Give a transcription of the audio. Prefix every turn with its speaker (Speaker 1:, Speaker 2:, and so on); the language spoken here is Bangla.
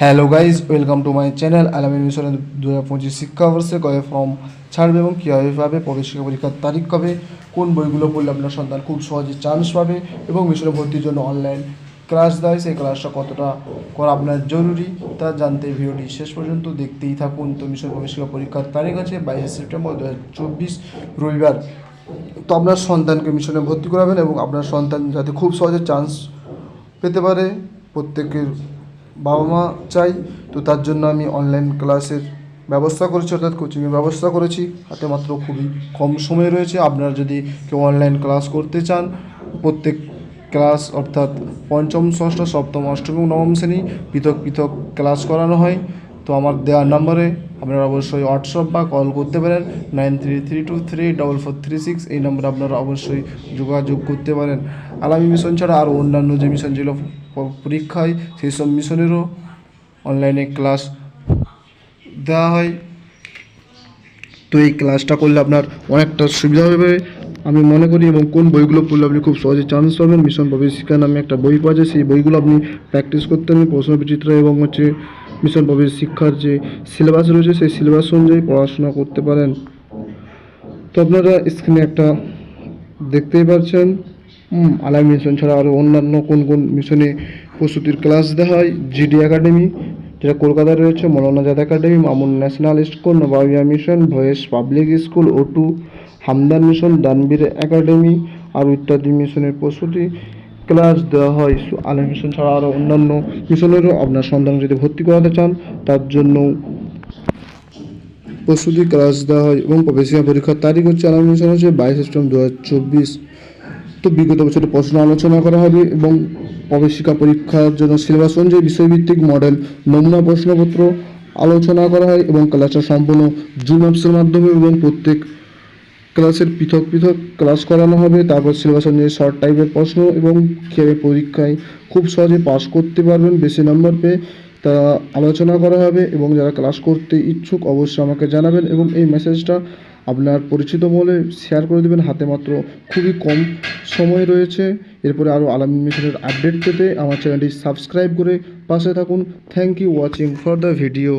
Speaker 1: Hello guys welcome to my channel Alamin মিশনের দু হাজার পঁচিশ শিক্ষাবর্ষে কবে ফর্ম ছাড়বে এবং কীভাবে পাবে? প্রবেশিকা পরীক্ষার তারিখ কবে? কোন বইগুলো পড়লে আপনার সন্তান খুব সহজে চান্স পাবে? এবং মিশনে ভর্তির জন্য অনলাইন ক্লাস দেয় সেই ক্লাসটা কতটা করা আপনার জরুরি তা জানতে ভিডিওটি শেষ পর্যন্ত দেখতেই থাকুন। তো মিশন প্রবেশিকা পরীক্ষার তারিখ আছে বাইশে সেপ্টেম্বর দু হাজার চব্বিশ রবিবার। তো আপনার সন্তানকে মিশনে ভর্তি করাবেন এবং আপনার সন্তান যাতে খুব সহজে চান্স পেতে পারে। প্রত্যেকের বাবা মা চাই, তো তার জন্য আমি অনলাইন ক্লাসের ব্যবস্থা করেছি, অর্থাৎ কোচিংয়ের ব্যবস্থা করেছি। হাতে মাত্র খুবই কম সময় রয়েছে। আপনারা যদি কেউ অনলাইন ক্লাস করতে চান, প্রত্যেক ক্লাস অর্থাৎ পঞ্চম, ষষ্ঠ, সপ্তম, অষ্টম এবং নবম শ্রেণি পৃথক পৃথক ক্লাস করানো হয়। তো আমার দেওয়ার নম্বরে আপনারা অবশ্যই হোয়াটসঅ্যাপ বা কল করতে পারেন। Nine three three two three double four three six এই নম্বরে আপনারা অবশ্যই যোগাযোগ করতে পারেন। আলামী মিশন ছাড়া আরও অন্যান্য যে মিশন যেগুলো পরীক্ষা হয় সেই সব মিশনেরও অনলাইনে ক্লাস দেওয়া হয়। তো এই ক্লাসটা করলে আপনার অনেকটা সুবিধা হবে। আমি মনে করি এবং কোন বইগুলো পড়লে আপনি খুব সহজে চান্স পাবেন। মিশন প্রবেশিকা নামে একটা বই পাওয়া যায়। সেই বইগুলো আপনি প্র্যাকটিস করতে হবে প্রশ্ন বিচিত্র এবং হচ্ছে মিশন প্রবেশ শিক্ষার যে সিলেবাস রয়েছে, সেই সিলেবাস অনুযায়ী পড়াশোনা করতে পারেন। তো আপনারা স্ক্রিনে একটা দেখতেই পাচ্ছেন আলাই মিশন ছাড়া আরও অন্যান্য কোন কোন মিশনে প্রস্তুতির ক্লাস দেওয়া হয়? জিডি একাডেমি যেটা কলকাতায় রয়েছে, Maulana academy Mamun national school Nawabia mission voice public school ওটু হামদান মিশন দানবীর একাডেমি আর ইত্যাদি মিশনের প্রস্তুতি। ক্লাস দেওয়া হয়, সো আলাই মিশন ছাড়া আরও অন্যান্য মিশনেরও আপনার সন্তান যদি ভর্তি করাতে চান, তার জন্য প্রস্তুতি ক্লাস দেওয়া হয় এবং প্রবেশিকা পরীক্ষার তারিখ হচ্ছে আগামী মিশন হচ্ছে বাইশে সেপ্টেম্বর দু হাজার চব্বিশ। তো বিগত বছরের প্রশ্ন আলোচনা করা হবে এবং প্রবেশিকা পরীক্ষার জন্য সিলেবাস অনুযায়ী বিষয়ভিত্তিক মডেল, নমুনা প্রশ্নপত্র আলোচনা করা হয় এবং ক্লাসটা সম্পূর্ণ জুম অ্যাপসের মাধ্যমে এবং প্রত্যেক ক্লাসের পৃথক পৃথক ক্লাস করানো হবে, তারপর সিলেবাস অনুযায়ী শর্ট টাইপের প্রশ্ন এবং কীভাবে পরীক্ষায় খুব সহজে পাস করতে পারবেন। বেশি নম্বর পেয়ে তা আলোচনা করা হবে এবং যারা ক্লাস করতে ইচ্ছুক অবশ্যই আমাকে জানাবেন এবং এই মেসেজটা আপনার পরিচিত মহলে শেয়ার করে দেবেন। হাতে মাত্র খুবই কম সময় রয়েছে। এরপরে আরও আলামিন মিশনের আপডেট পেতে আমার চ্যানেলটি সাবস্ক্রাইব করে পাশে থাকুন। Thank you watching for the video